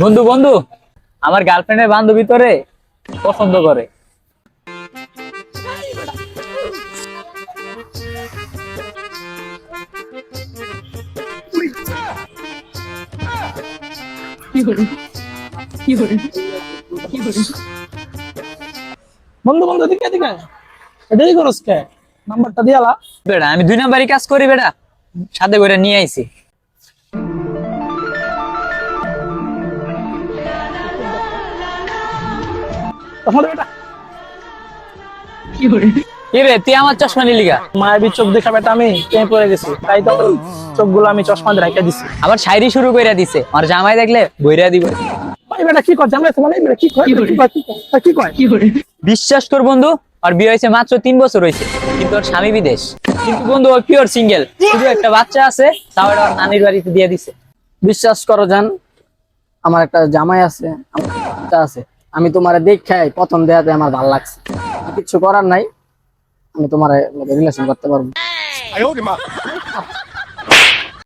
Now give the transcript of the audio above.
বন্ধু বন্ধু আমার গার্লফ্রেন্ডের বান্ধবী তোরে পছন্দ করে। বন্ধু বন্ধু দিকে দিকে এটাই করস কে? নাম্বারটা দিয়ালা বেড়া আমি দুই নাম্বারই কাজ করি বেড়া। সাথে করে নিয়ে আইছি। তখন এটা কি রে তুই আমার চশমা নিলি গা? মায়াবী চোখ দেখা বেটা আমি প্রেমে পড়ে গেছি। তাই তো চোখগুলো আমি চশমা দিয়ে রাখা দিছি। আবার শায়রি শুরু করে দিছে। আর জামাই দেখলে বইরা দিব। ভাই বেটা কি কর? জামাই তোমার বেটা কি কয় কি কয় কি কয় কি কয় কি করে? বিশ্বাস কর বন্ধু আর বিয়ে হয়েছে মাত্র তিন বছর হয়েছে। কিন্তু ওর স্বামী বিদেশ। কিন্তু বন্ধু ওর পিওর সিঙ্গেল শুধু একটা বাচ্চা আছে তাও এটা নানির বাড়িতে দিয়ে দিছে। বিশ্বাস করো জান আমার একটা জামাই আছে আমার একটা আছে। আমি তোমার দেখাই প্রথম দেখাতে আমার ভালো লাগছে কিছু করার নাই আমি তোমার রিলেশন করতে পারব